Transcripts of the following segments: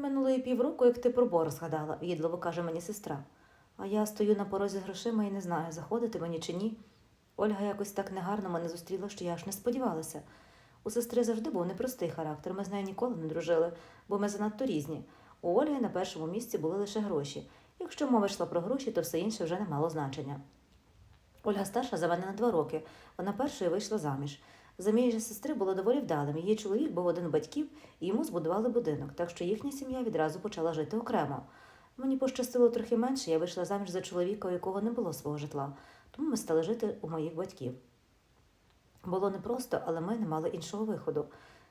минуло і півроку, як ти про борг згадала, в'їдливо каже мені сестра. А я стою на порозі з грошима і не знаю, заходити мені чи ні. Ольга якось так негарно мене зустріла, що я аж не сподівалася. У сестри завжди був непростий характер. Ми з нею ніколи не дружили, бо ми занадто різні. У Ольги на першому місці були лише гроші. Якщо мова йшла про гроші, то все інше вже не мало значення. Ольга старша за мене на два роки. Вона першою вийшла заміж. Заміжжя сестри було доволі вдалим. Її чоловік був один батьків, і йому збудували будинок, так що їхня сім'я відразу почала жити окремо. Мені пощастило трохи менше, я вийшла заміж за чоловіка, у якого не було свого житла, тому ми стали жити у моїх батьків. Було непросто, але ми не мали іншого виходу.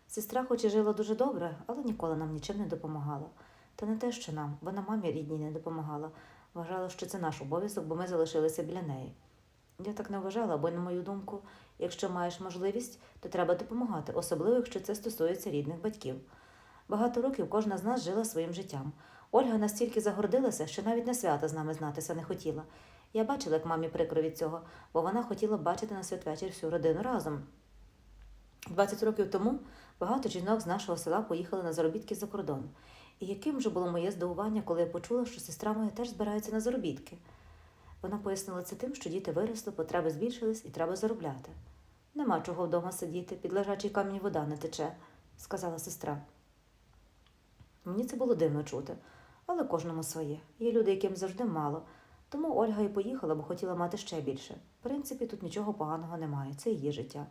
Сестра, хоч і жила дуже добре, але ніколи нам нічим не допомагала. Та не те, що нам, вона мамі рідній не допомагала. Вважала, що це наш обов'язок, бо ми залишилися біля неї. Я так не вважала, бо, на мою думку, якщо маєш можливість, то треба допомагати, особливо якщо це стосується рідних батьків. Багато років кожна з нас жила своїм життям. Ольга настільки загордилася, що навіть на свята з нами знатися не хотіла. Я бачила, як мамі прикро від цього, бо вона хотіла бачити на святвечір всю родину разом. 20 років тому багато жінок з нашого села поїхали на заробітки за кордон. І яким же було моє здивування, коли я почула, що сестра моя теж збирається на заробітки. Вона пояснила це тим, що діти виросли, потреби збільшились і треба заробляти. Нема чого вдома сидіти, під лежачий камінь вода не тече, сказала сестра. Мені це було дивно чути, але кожному своє. Є люди, яким завжди мало. Тому Ольга і поїхала, бо хотіла мати ще більше. В принципі, тут нічого поганого немає, це її життя.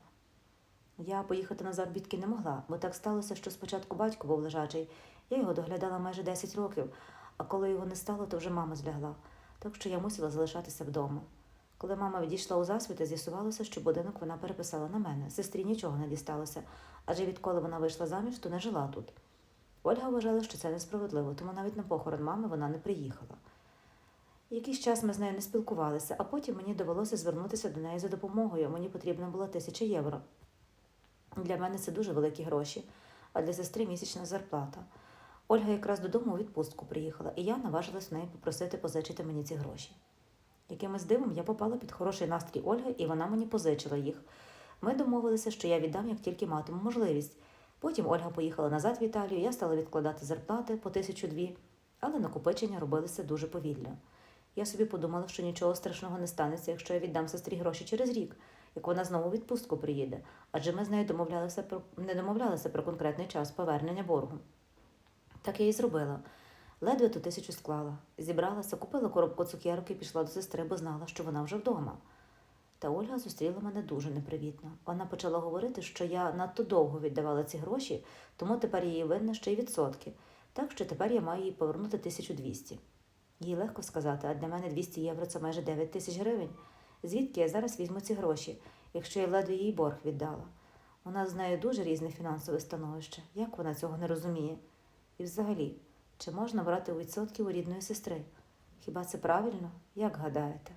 Я поїхати на заробітки не могла, бо так сталося, що спочатку батько був лежачий. Я його доглядала майже 10 років, а коли його не стало, то вже мама злягла. Так що я мусила залишатися вдома. Коли мама відійшла у засвіти, з'ясувалося, що будинок вона переписала на мене. Сестрі нічого не дісталося, адже відколи вона вийшла заміж, то не жила тут. Ольга вважала, що це несправедливо, тому навіть на похорон мами вона не приїхала. Якийсь час ми з нею не спілкувалися, а потім мені довелося звернутися до неї за допомогою. Мені потрібна була тисяча євро. Для мене це дуже великі гроші, а для сестри місячна зарплата. Ольга якраз додому у відпустку приїхала, і я наважилась в неї попросити позичити мені ці гроші. Якимось дивом я попала під хороший настрій Ольги, і вона мені позичила їх. Ми домовилися, що я віддам, як тільки матиму можливість. Потім Ольга поїхала назад в Італію, я стала відкладати зарплати по тисячу дві, але накопичення робилися дуже повільно. Я собі подумала, що нічого страшного не станеться, якщо я віддам сестрі гроші через рік, як вона знову у відпустку приїде, адже ми з нею домовлялися про не домовлялися про конкретний час повернення боргу. Так я і зробила. Ледве ту тисячу склала, зібралася, купила коробку цукерок і пішла до сестри, бо знала, що вона вже вдома. Та Ольга зустріла мене дуже непривітно. Вона почала говорити, що я надто довго віддавала ці гроші, тому тепер її винна ще й відсотки. Так що тепер я маю їй повернути 1200. Їй легко сказати, а для мене 200 євро це майже 9 тисяч гривень. Звідки я зараз візьму ці гроші, якщо я ледве їй борг віддала? У нас з нею дуже різне фінансове становище. Як вона цього не розуміє? І взагалі, чи можна брати у відсотки у рідної сестри? Хіба це правильно? Як гадаєте?